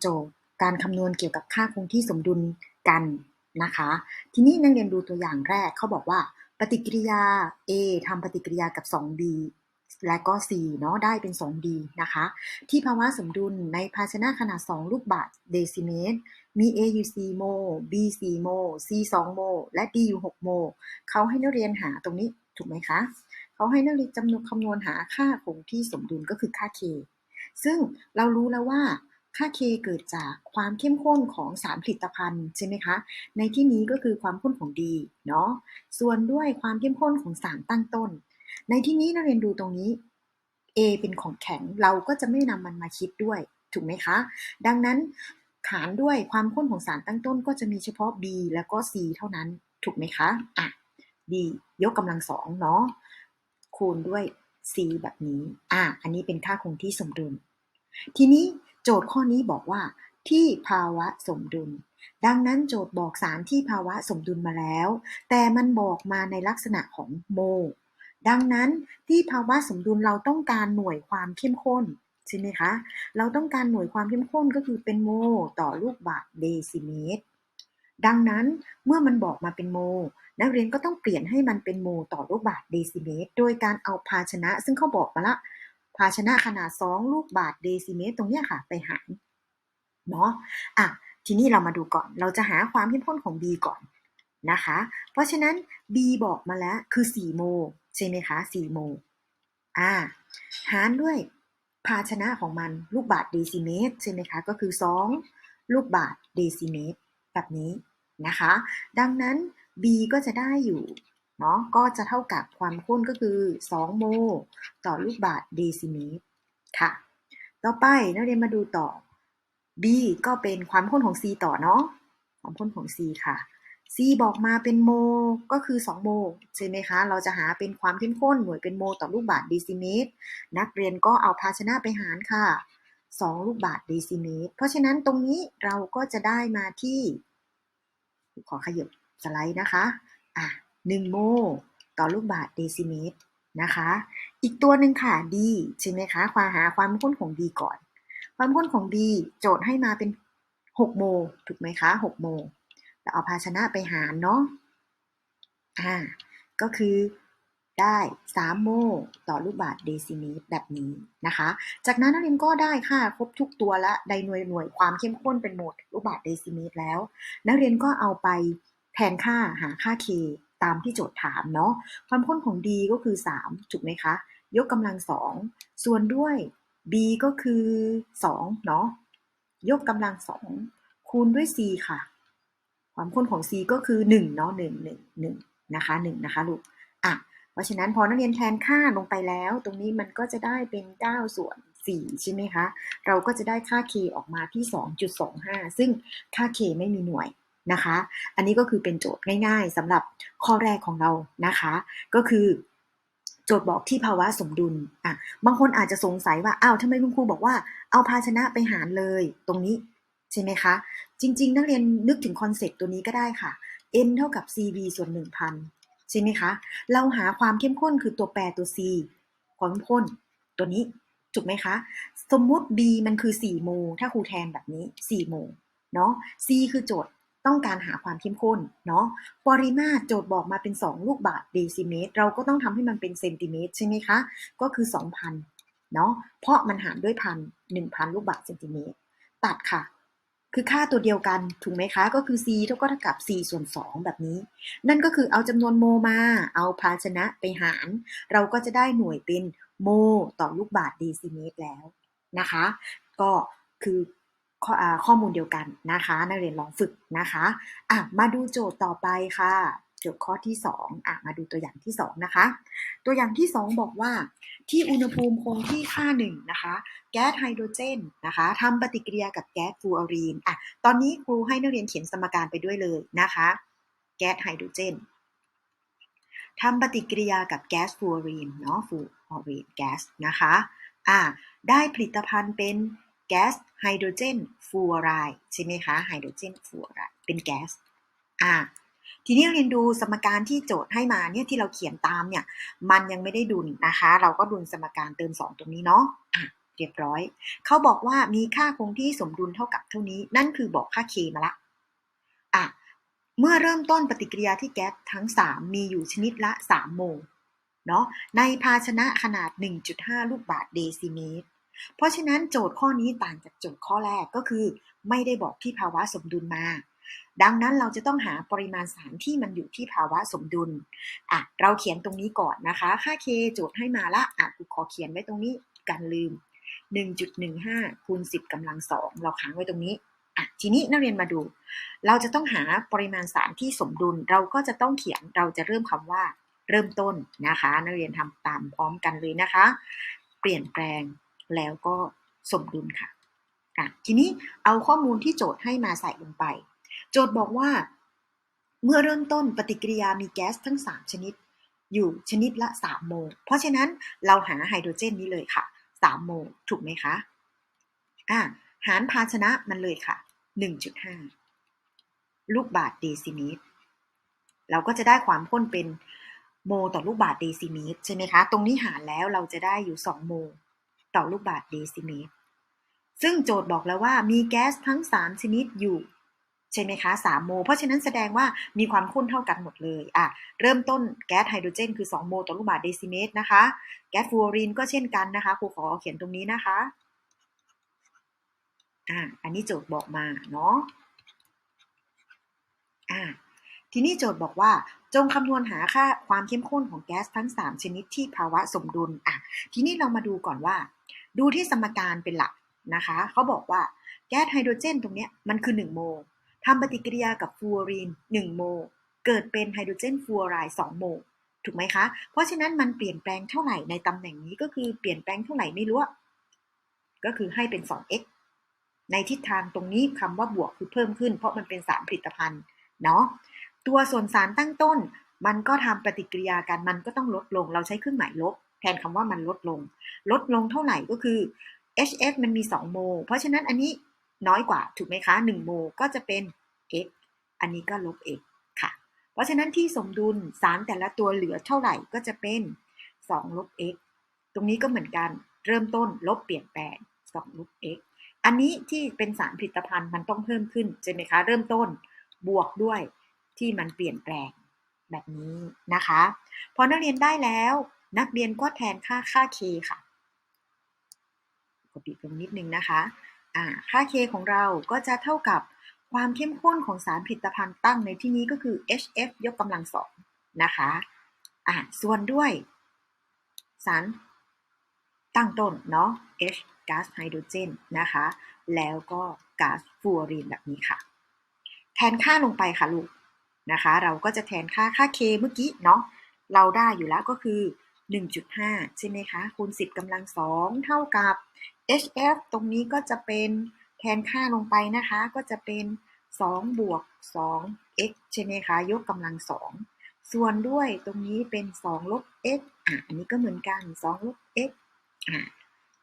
โจทย์ การคำนวณเกี่ยวกับค่าคงที่สมดุลกันนะคะ ทีนี้นักเรียนดูตัวอย่างแรกเขาบอกว่า ปฏิกิริยา A ทำปฏิกิริยากับ 2B และก็ C เนาะได้เป็น 2D นะคะ ที่ภาวะสมดุลในภาชนะขนาด 2 ลูกบาศก์เดซิเมตร มี A อยู่ 4 โม B 4 โม C 2 โม และ D อยู่ 6 โม เขาให้นักเรียนหาตรงนี้ถูกไหมคะ เขาให้นักเรียนจำนวนคำนวณหาค่าคงที่สมดุลก็คือค่า K ซึ่งเรารู้แล้วว่า ค่า K เกิดจากความเข้มข้นของสารผลิตภัณฑ์ใช่ไหมคะ ในที่นี้ก็คือความข้นของ D เนาะ ส่วนด้วยความเข้มข้นของสารตั้งต้น ในที่นี้นักเรียนดูตรงนี้ A เป็นของแข็งเราก็จะไม่นำมันมาคิดด้วยถูกไหมคะ ดังนั้นขานด้วยความข้นของสารตั้งต้นก็จะมีเฉพาะ B แล้วก็ C เท่านั้นถูกไหมคะ อะ D ยกกำลังสองเนาะ คูณด้วย C แบบนี้ อะ อันนี้เป็นค่าคงที่สมดุล ทีนี้ โจทย์ข้อนี้บอกว่า ที่ภาวะสมดุล ดังนั้นโจทย์บอกสารที่ภาวะสมดุลมาแล้ว แต่มันบอกมาในลักษณะของโมลดังนั้นที่ภาวะสมดุลเราต้องการหน่วยความเข้มข้นใช่ไหมคะ เราต้องการหน่วยความเข้มข้นก็คือเป็นโมลต่อลูกบาศก์เดซิเมตร ดังนั้นเมื่อมันบอกมาเป็นโมลนักเรียนก็ต้องเปลี่ยนให้มันเป็นโมลต่อลูกบาศก์เดซิเมตร โดยการเอาภาชนะ ซึ่งเขาบอกมาละ ภาชนะขนาด 2 ลูกบาศก์เดซิเมตรตรงเนี้ยค่ะ ไปหารเนาะอะทีนี้เรามาดูก่อน เราจะหาความเข้มข้นของ B ก่อนนะคะ เพราะฉะนั้น B บอกมาแล้วคือ4โมลใช่ไหมคะ4โมอ่าหารด้วยภาชนะของมันลูกบาศก์เดซิเมตรใช่ไหมคะ ก็คือ 2 ลูกบาศก์เดซิเมตรแบบนี้นะคะ ดังนั้น B ก็จะได้อยู่ เนาะก็จะเท่ากับความข้นก็คือ 2 โมลต่อลูกบาศก์เดซิเมตรค่ะ ต่อไปนักเรียนมาดูต่อ B ก็เป็นความข้นของ C ต่อเนาะความข้นของ C ค่ะ C บอกมาเป็นโมลก็คือ 2 โมลใช่ไหมคะ เราจะหาเป็นความเข้มข้นหน่วยเป็นโมลต่อลูกบาศก์เดซิเมตร นักเรียนก็เอาภาชนะไปหารค่ะ 2 ลูกบาศก์เดซิเมตร เพราะฉะนั้นตรงนี้เราก็จะได้มาที่ ขอขยับสไลด์นะคะ อะ 1 โมลต่อลูกบาศก์เดซิเมตรนะคะ อีกตัวหนึ่งค่ะ D ใช่ไหมคะความหาความข้นของ D ก่อน ความข้นของ D โจทย์ให้มาเป็น 6 โมลถูกไหมคะ 6 โมลแล้วเอาภาชนะไปหารเนาะอ่าก็คือได้ 3 โมลต่อลูกบาศก์เดซิเมตรแบบนี้นะคะ จากนั้นนักเรียนก็ได้ค่าครบทุกตัวละไดหน่วยหน่วยความเข้มข้นเป็นโมลลูกบาศก์เดซิเมตรแล้ว นักเรียนก็เอาไปแทนค่าหาค่า K ตามที่โจทย์ถามเนาะความข้นของ D ก็คือ 3 ถูกไหมคะ ยกกำลังสองส่วนด้วย B ก็คือ2เนาะยกกำลังสองคูณด้วย C ค่ะ ความข้นของ C ก็คือ1เนาะ1 1 1นะคะ1นะคะลูกอะเพราะฉะนั้นพอนักเรียนแทนค่าลงไปแล้ว ตรงนี้มันก็จะได้เป็น 9 ส่วน4ใช่ไหมคะ เราก็จะได้ค่า K ออกมาที่ 2.25 ซึ่งค่า K ไม่มีหน่วย นะคะ อันนี้ก็คือเป็นโจทย์ง่าย ๆสำหรับข้อแรกของเรานะคะ ก็คือโจทย์บอกที่ภาวะสมดุลอะบางคนอาจจะสงสัยว่าอ้าวทำไมคุณครูบอกว่าเอาภาชนะไปหารเลย ตรงนี้ใช่ไหมคะ จริง ๆ นักเรียนนึกถึงคอนเซ็ปต์ตัวนี้ก็ได้ค่ะ n เท่ากับ cv ส่วน 1,000 ใช่ไหมคะ เราหาความเข้มข้นคือตัวแปรตัว c ความเข้มข้นตัวนี้ถูกไหมคะ สมมุติ b มันคือ 4 โมลถ้าครูแทนแบบนี้ 4 โมลเนาะ c คือโจทย์ ต้องการหาความเข้มข้นเนาะปริมาตรโจทย์บอกมาเป็น 2 ลูกบาศก์เดซิเมตร เราก็ต้องทำให้มันเป็นเซนติเมตรใช่ไหมคะ ก็คือ 2,000เนาะเพราะมันหารด้วยพัน1,000ลูกบาศเซนติเมตร ตัดค่ะ คือค่าตัวเดียวกันถูกไหมคะ ก็คือ c เท่ากับ 4 ส่วน 2 แบบนี้ นั่นก็คือเอาจำนวนโมมา เอาภาชนะไปหาร เราก็จะได้หน่วยเป็นโม ต่อลูกบาศก์เดซิเมตรแล้วนะคะ ก็คือ ข้อข้อมูลเดียวกันนะคะ นักเรียนลองฝึกนะคะอะมาดูโจทย์ต่อไปค่ะ โจทย์ข้อที่2อะมาดูตัวอย่างที่ 2 นะคะ ตัวอย่างที่ 2 บอกว่า ที่อุณหภูมิคงที่ค่า1นะคะ แก๊สไฮโดรเจนนะคะทำปฏิกิริยากับแก๊สฟลูออรีนอะตอนนี้ครูให้นักเรียนเขียนสมการไปด้วยเลยนะคะ แก๊สไฮโดรเจนทำปฏิกิริยากับแก๊สฟลูออรีนเนาะฟลูออรีนแก๊สนะคะอะได้ผลิตภัณฑ์เป็น แก๊สไฮโดรเจนฟูออไรด์ใช่ไหมคะไฮโดรเจนฟูออไรด์เป็นแก๊สอ่าทีนี้เรียนดูสมการที่โจทย์ให้มาเนี่ยที่เราเขียนตามเนี่ย มันยังไม่ได้ดุลนะคะ เราก็ดุลสมการเติม 2 ตรงนี้เนาะอะเรียบร้อย เขาบอกว่ามีค่าคงที่สมดุลเท่ากับเท่านี้ นั่นคือบอกค่า K มาละอะเมื่อเริ่มต้นปฏิกิริยาที่แก๊สทั้ง 3 มีอยู่ชนิดละ 3 โมลเนาะในภาชนะขนาด 1.5 ลูกบาศก์เดซิเมตร เพราะฉะนั้นโจทย์ข้อนี้ต่างจากโจทย์ข้อแรกก็คือ ไม่ได้บอกที่ภาวะสมดุลมา ดังนั้นเราจะต้องหาปริมาณสารที่มันอยู่ที่ภาวะสมดุลอะเราเขียนตรงนี้ก่อนนะคะ ค่า K โจทย์ให้มาละอะกูขอเขียนไว้ตรงนี้กันลืม 1.15คูณ10กำลัง2เราค้างไว้ตรงนี้อะทีนี้นักเรียนมาดู เราจะต้องหาปริมาณสารที่สมดุล เราก็จะต้องเขียนเราจะเริ่มคำว่า เริ่มต้นนะคะ นักเรียนทำตามพร้อมกันเลยนะคะ เปลี่ยนแปลง แล้วก็สมดุลค่ะะทีนี้เอาข้อมูลที่โจทย์ให้มาใส่ลงไป โจทย์บอกว่า เมื่อเริ่มต้นปฏิกิริยามีแก๊สทั้ง 3 ชนิด อยู่ชนิดละ 3 โมล เพราะฉะนั้นเราหาไฮโดรเจนนี้เลยค่ะ 3 โมลถูกไหมคะอะหารภาชนะมันเลยค่ะ 1.5 ลูกบาศก์เดซิเมตร เราก็จะได้ความข้นเป็นโมลต่อลูกบาศก์เดซิเมตรใช่ไหมคะ ตรงนี้หารแล้วเราจะได้อยู่ 2 โมล ต่อลูกบาศก์เดซิเมตร ซึ่งโจทย์บอกแล้วว่ามีแก๊สทั้ง 3 ชนิดอยู่ ใช่ไหมคะ 3 โม เพราะฉะนั้นแสดงว่ามีความข้นเท่ากันหมดเลยอะเริ่มต้นแก๊สไฮโดรเจนคือ 2 โมต่อลูกบาศก์เดซิเมตรนะคะ แก๊สฟลูออรีนก็เช่นกันนะคะครูขอเขียนตรงนี้นะคะอ่าอันนี้โจทย์บอกมาเนาะอ่าทีนี้โจทย์บอกว่าจงคำนวณหาค่าความเข้มข้นของแก๊สทั้ง 3 ชนิดที่ภาวะสมดุลอะทีนี้เรามาดูก่อนว่า ดูที่สมการเป็นหลักนะคะเขาบอกว่าแก๊สไฮโดรเจนตรงนี้มันคือ 1 โมลทำปฏิกิริยากับฟลูออรีน 1 โมลเกิดเป็นไฮโดรเจนฟลูออไรด์2โมลถูกไหมคะ เพราะฉะนั้นมันเปลี่ยนแปลงเท่าไหร่ในตำแหน่งนี้ก็คือเปลี่ยนแปลงเท่าไหร่ไม่รู้ ก็คือให้เป็น 2x ในทิศทางตรงนี้คำว่าบวกคือเพิ่มขึ้น เพราะมันเป็นสารผลิตภัณฑ์เนาะตัวส่วนสารตั้งต้น มันก็ทำปฏิกิริยากันมันก็ต้องลดลง เราใช้เครื่องหมายลบ แทนคำว่ามันลดลง ลดลงเท่าไหร่ก็คือ HF มันมี 2 โม เพราะฉะนั้นอันนี้น้อยกว่าถูกไหมคะ 1 โมก็จะเป็น x อันนี้ก็ลบ x ค่ะ เพราะฉะนั้นที่สมดุลสารแต่ละตัวเหลือเท่าไหร่ก็จะเป็น 2 ลบ x ตรงนี้ก็เหมือนกันเริ่มต้นลบเปลี่ยนแปลง 2 ลบ x อันนี้ที่เป็นสารผลิตภัณฑ์มันต้องเพิ่มขึ้นใช่ไหมคะ เริ่มต้นบวกด้วยที่มันเปลี่ยนแปลงแบบนี้นะคะ พอนักเรียนได้แล้ว นักเรียนก็แทนค่าค่า k ค่ะกดปิดลงนิดนึงนะคะค่า k ของเราก็จะเท่ากับความเข้มข้นของสารผลิตภัณฑ์ตั้งในที่นี้ก็คือ HF ยกกำลังสองนะคะอ่าส่วนด้วย สารตั้งต้นเนาะ H ก๊าซไฮโดรเจนนะคะ แล้วก็ก๊าซฟลูออรีนแบบนี้ค่ะ แทนค่าลงไปค่ะลูกนะคะ เราก็จะแทนค่าค่า K เมื่อกี้เนาะเราได้อยู่แล้วก็คือ 1.5 ใช่ไหมคะ คูณ 10กำลัง2เท่ากับ HF ตรงนี้ก็จะเป็นแทนค่าลงไปนะคะ ก็จะเป็น 2 บวก 2x ใช่ไหมคะ ยกกำลัง2ส่วนด้วยตรงนี้เป็น 2 ลบ x อะ อันนี้ก็เหมือนกัน 2 ลบ x อะ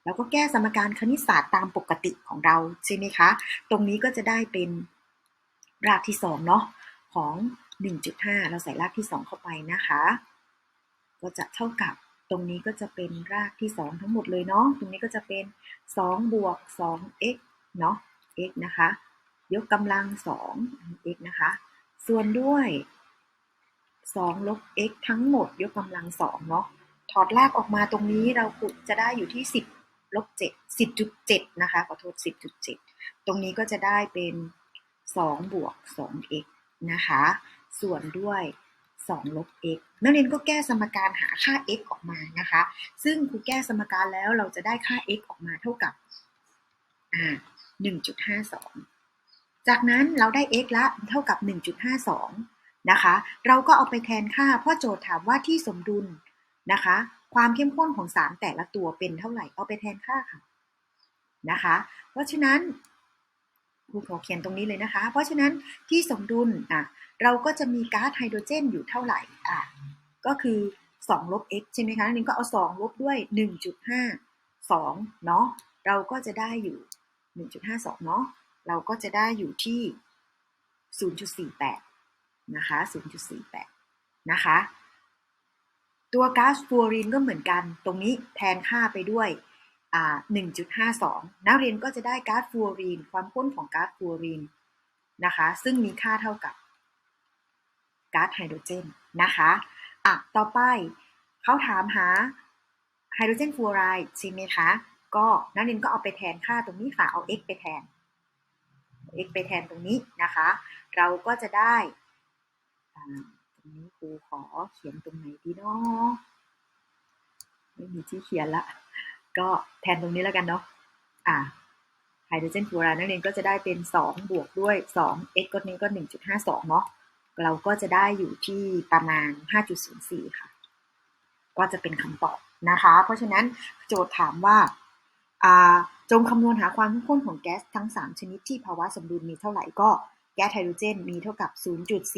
แล้วก็แก้สมการคณิตศาสตร์ตามปกติของเราใช่ไหมคะ ตรงนี้ก็จะได้เป็นรากที่2เนาะของ 1.5 เราใส่รากที่ 2 เข้าไปนะคะ ก็จะเท่ากับตรงนี้ก็จะเป็นรากที่ 2 ทั้งหมดเลยเนาะ ตรงนี้ก็จะเป็น2บวก 2x เนาะ x นะคะ ยกกำลัง 2 x นะคะ ส่วนด้วย 2 ลบ x ทั้งหมด ยกกำลัง 2 เนาะ ถอดรากออกมาตรงนี้เราจะได้อยู่ที่ 10 ลบ 7 10.7 นะคะ ขอโทษ 10.7 ตรงนี้ก็จะได้เป็น 2 บวก 2x นะคะ ส่วนด้วย 2 ลบ x นักเรียนก็แก้สมการหาค่า x ออกมานะคะ ซึ่งครูแก้สมการแล้วเราจะได้ค่า x ออกมาเท่ากับอ่า1.52 จากนั้นเราได้ x ละเท่ากับ 1.52 นะคะ เราก็เอาไปแทนค่าเพราะโจทย์ถามว่าที่สมดุลนะคะ ความเข้มข้นของสารแต่ละตัวเป็นเท่าไหร่ เอาไปแทนค่าค่ะนะคะ เพราะฉะนั้น ครูขอเขียนตรงนี้เลยนะคะ เพราะฉะนั้นที่สมดุลอะเราก็จะมีก๊าซไฮโดรเจนอยู่เท่าไหร่อะก็คือ2ลบ x ใช่ไหมคะนี่ก็เอา2ลบด้วย 1.52เนาะเราก็จะได้อยู่ 1.52 เนาะเราก็จะได้อยู่ที่ 0.48 นะคะ 0.48 นะคะ ตัวก๊าซฟลูออรีนก็เหมือนกัน ตรงนี้แทนค่าไปด้วย 1.52 นักเรียนก็จะได้ก๊าซฟลูออรีน ความข้นของก๊าซฟลูออรีนนะคะ ซึ่งมีค่าเท่ากับก๊าซไฮโดรเจนนะคะอะต่อไปเขาถามหาไฮโดรเจนฟลูออไรด์ใช่ไหมคะ ก็นักเรียนก็เอาไปแทนค่าตรงนี้ค่ะ เอา x ไปแทน x ไปแทนตรงนี้นะคะ เราก็จะได้ตรงนี้ครูขอเขียนตรงไหนดีเนาะไม่มีที่เขียนละ ก็แทนตรงนี้แล้วกันเนาะอ่าไฮโดรเจนฟลูออไรด์นักเรียนก็จะได้เป็น 2 บวกด้วย 2 x ก็นี้ก็ 1.52 เนาะเราก็จะได้อยู่ที่ประมาณ 5.04 ค่ะ ก็จะเป็นคำตอบนะคะ เพราะฉะนั้นโจทย์ถามว่าอ่าจงคำนวณหาความเข้มข้นของแก๊สทั้ง 3 ชนิดที่ภาวะสมดุลมีเท่าไหร่ก็แก๊สไฮโดรเจนมีเท่ากับ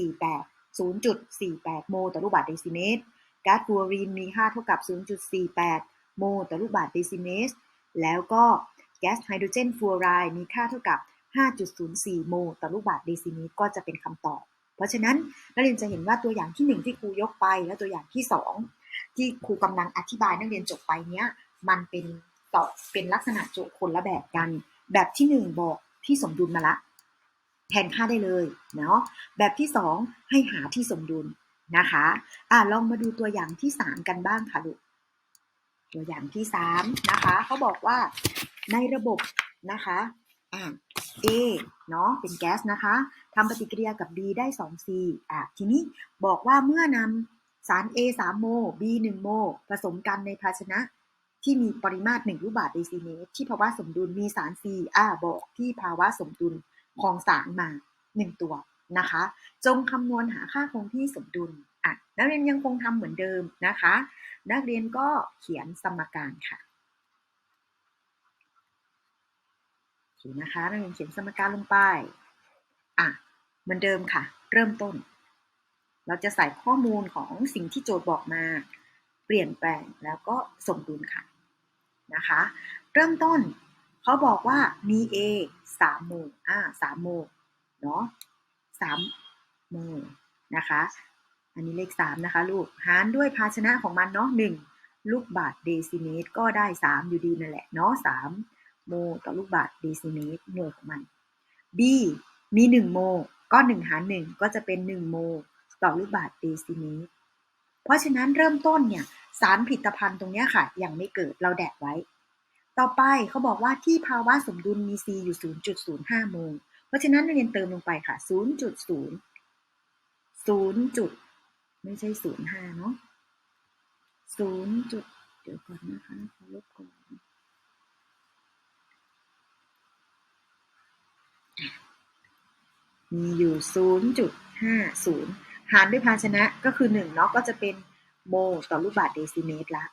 0.48 0.48 โมลต่อลูกบาศก์เดซิเมตร แก๊าซฟลูออรีนมีค่าเท่ากับ 0.48 โมลต่อลูกบาศก์เดซิเมตร แล้วก็แก๊สไฮโดรเจนฟลูออไรด์มีค่าเท่ากับ 5.04 โมลต่อลูกบาศก์เดซิเมตร ก็จะเป็นคำตอบ เพราะฉะนั้นนักเรียนจะเห็นว่าตัวอย่างที่ 1 ที่ครูยกไปและตัวอย่างที่ 2 ที่ครูกำลังอธิบายนักเรียนจบไปเนี้ยมันเป็นตอบเป็นลักษณะโจทย์คนละแบบกัน แบบที่ 1 บอกที่สมดุลมาละแทนค่าได้เลยเนาะแบบที่ 2 ให้หาที่สมดุลนะคะอะลองมาดูตัวอย่างที่ 3 กันบ้างค่ะลูก ตัวอย่างที่3นะคะเขาบอกว่าในระบบนะคะอะ A เนาะเป็นแก๊สนะคะทำปฏิกิริยากับ B ได้ 2C อะทีนี้บอกว่าเมื่อนำสาร A 3 โม B 1 โม ผสมกันในภาชนะที่มีปริมาตร 1 ลูกบาศก์เดซิเมตร ที่ภาวะสมดุลมีสาร C อะบอกที่ภาวะสมดุลของสารมา 1 ตัวนะคะ จงคำนวณหาค่าคงที่สมดุล อะนักเรียนยังคงทำเหมือนเดิมนะคะ นักเรียนก็เขียนสมการค่ะโอเคนะคะนักเรียนเขียนสมการลงไปอะเหมือนเดิมค่ะ เริ่มต้น เราจะใส่ข้อมูลของสิ่งที่โจทย์บอกมา เปลี่ยนแปลงแล้วก็สมดุลค่ะนะคะ เริ่มต้นเขาบอกว่ามี A 3โมอ่า3โมเนาะ3โมนะคะ อันนี้เลข 3 นะคะลูก หารด้วยภาชนะของมันเนาะ1ลูกบาศก์เดซิเมตร ก็ได้ 3 อยู่ดีนั่นแหละเนาะ3โมต่อลูกบาศก์เดซิเมตรหน่วยของมัน B มี 1 โม ก็ 1 หาร 1 ก็จะเป็น 1 โม ต่อลูกบาศก์เดซิเมตร เพราะฉะนั้นเริ่มต้นเนี่ยสารผลิตภัณฑ์ตรงนี้ค่ะ ยังไม่เกิดเราแดกไว้ ต่อไปเขาบอกว่าที่ภาวะสมดุลมี C อยู่ 0.05 โม เพราะฉะนั้นเรียนเติมลงไปค่ะ 0.0 0จุด ไม่ใช่05เนาะ0จุดเดี๋ยวก่อนนะคะขอลบก่อนมีอยู่0.50หารด้วยภาชนะก็คือ1เนาะก็จะเป็นโมลต่อลูกบาศก์เดซิเมตรละ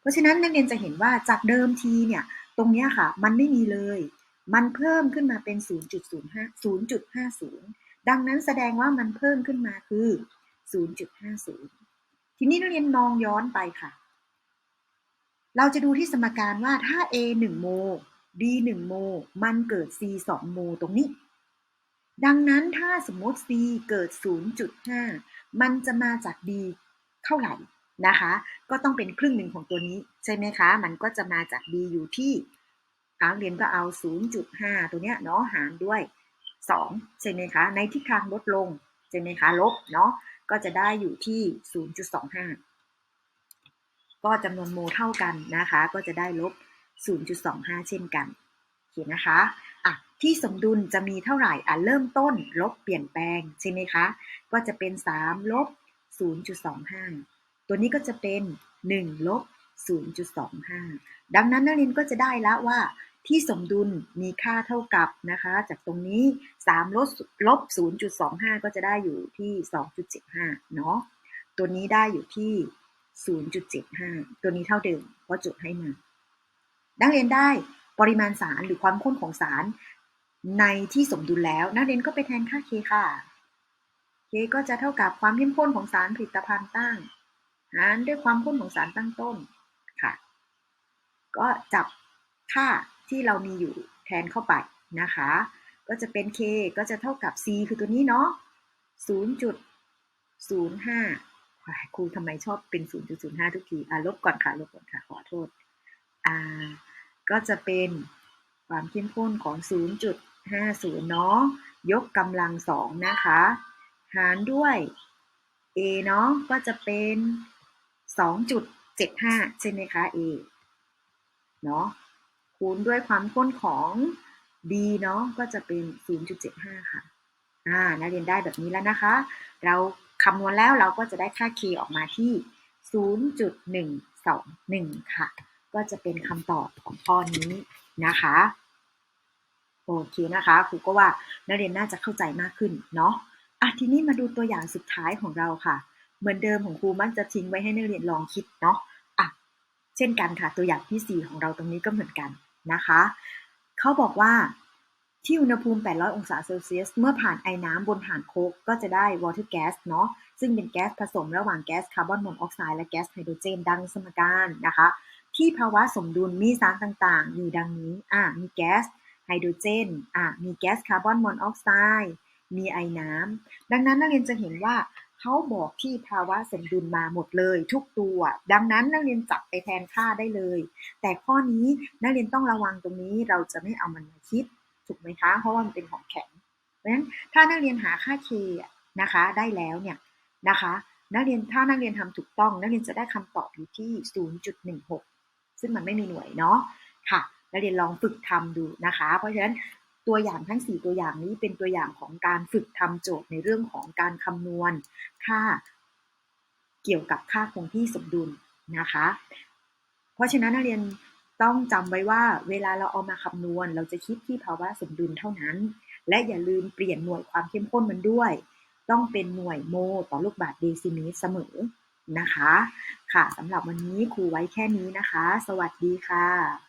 เพราะฉะนั้นนักเรียนจะเห็นว่าจากเดิมทีเนี่ย ตรงนี้ค่ะ มันไม่มีเลย มันเพิ่มขึ้นมาเป็น 0.05 0.50 ดังนั้นแสดงว่ามันเพิ่มขึ้นมาคือ 0.50 ทีนี้นักเรียนมองย้อนไปค่ะ เราจะดูที่สมการว่าถ้า A 1โม B 1โม มันเกิด C 2โมตรงนี้ ดังนั้นถ้าสมมติ C เกิด 0.5 มันจะมาจาก B เท่าไหร่นะคะ ก็ต้องเป็นครึ่งหนึ่งของตัวนี้ใช่ไหมคะ มันก็จะมาจาก B อยู่ที่นักเรียนก็เอา 0.5 ตัวเนี้ยเนาะหารด้วย 2 ใช่ไหมคะ ในทิศทางลดลง ใช่ไหมคะ ลบเนาะ ก็จะได้อยู่ที่ 0.25 ก็จำนวนโมเท่ากันนะคะ ก็จะได้ลบ 0.25 เช่นกันโอเคนะคะอะที่สมดุลจะมีเท่าไหร่อะเริ่มต้นลบเปลี่ยนแปลงใช่ไหมคะ ก็จะเป็น 3 ลบ 0.25 ตัวนี้ก็จะเป็น 1 ลบ 0.25 ดังนั้นนักเรียนก็จะได้แล้วว่า ที่สมดุลมีค่าเท่ากับนะคะ จากตรงนี้ 3 ลบลบ 0.25 ก็จะได้อยู่ที่ 2.75 เนาะตัวนี้ได้อยู่ที่ 0.75 ตัวนี้เท่าเดิมเพราะจุดให้มานักเรียนได้ปริมาณสารหรือความข้นของสารในที่สมดุลแล้ว นักเรียนก็ไปแทนค่า K ค่ะ K ก็จะเท่ากับความเข้มข้นของสารผลิตภัณฑ์ตั้งหารด้วยความข้นของสารตั้งต้นค่ะ ก็จับค่า ที่เรามีอยู่แทนเข้าไปนะคะ ก็จะเป็น K ก็จะเท่ากับ C คือตัวนี้เนาะ0.05ครูทำไมชอบเป็น 0.05 ทุกทีอะลบก่อนค่ะ ลบก่อนค่ะ ขอโทษอ่าก็จะเป็นความเข้มข้นของ 0.50 เนาะ ยกกำลังสองนะคะ หารด้วย a เนาะ ก็จะเป็น 2.75 ใช่ไหมคะ a เนาะ คูณด้วยความข้นของ b เนาะก็จะเป็น 0.75 ค่ะอ่านักเรียนได้แบบนี้แล้วนะคะ เราคำนวณแล้วเราก็จะได้ค่า k ออกมาที่ 0.121 ค่ะ ก็จะเป็นคำตอบของข้อนี้นะคะโอเคนะคะครูก็ว่านักเรียนน่าจะเข้าใจมากขึ้นเนาะอะทีนี้มาดูตัวอย่างสุดท้ายของเราค่ะ เหมือนเดิมของครูมักจะทิ้งไว้ให้นักเรียนลองคิดเนาะอะเช่นกันค่ะ ตัวอย่างที่ 4 ของเราตรงนี้ก็เหมือนกัน นะคะ เขาบอกว่าที่อุณหภูมิ 800 องศาเซลเซียส เมื่อผ่านไอ้น้ำบนฐานโคกก็จะได้ water gas เนาะ ซึ่งเป็นแก๊สผสมระหว่างแก๊สคาร์บอนมอนอกไซด์และแก๊สไฮโดรเจน ดังสมการนะคะ ที่ภาวะสมดุลมีสารต่างๆ อยู่ดังนี้ อ่ามีแก๊สไฮโดรเจน อ่ามีแก๊สคาร์บอนมอนอกไซด์ มีไอ้น้ำ ดังนั้นนักเรียนจะเห็นว่า เขาบอกที่ภาวะสมดุลมาหมดเลย ทุกตัว ดังนั้นนักเรียนจับไปแทนค่าได้เลย แต่ข้อนี้นักเรียนต้องระวังตรงนี้เราจะไม่เอามันมาคิดถูกไหมคะ เพราะว่ามันเป็นของแข็งเพราะฉะนั้นถ้านักเรียนหาค่า k นะคะได้แล้วเนี่ยนะคะนักเรียนถ้านักเรียนทำถูกต้อง นักเรียนจะได้คำตอบอยู่ที่ 0.16 ซึ่งมันไม่มีหน่วยเนาะค่ะนักเรียนลองฝึกทำดูนะคะ เพราะฉะนั้น ตัวอย่างทั้ง 4 ตัวอย่างนี้เป็นตัวอย่างของการฝึกทำโจทย์ในเรื่องของการคำนวณ ค่าเกี่ยวกับค่าคงที่สมดุลนะคะ เพราะฉะนั้นนักเรียนต้องจำไว้ว่าเวลาเราเอามาคำนวณ เราจะคิดที่ภาวะสมดุลเท่านั้น และอย่าลืมเปลี่ยนหน่วยความเข้มข้นมันด้วย ต้องเป็นหน่วยโมต่อลูกบาศก์เดซิเมตรเสมอนะคะ ค่ะสำหรับวันนี้ครูไว้แค่นี้นะคะ สวัสดีค่ะ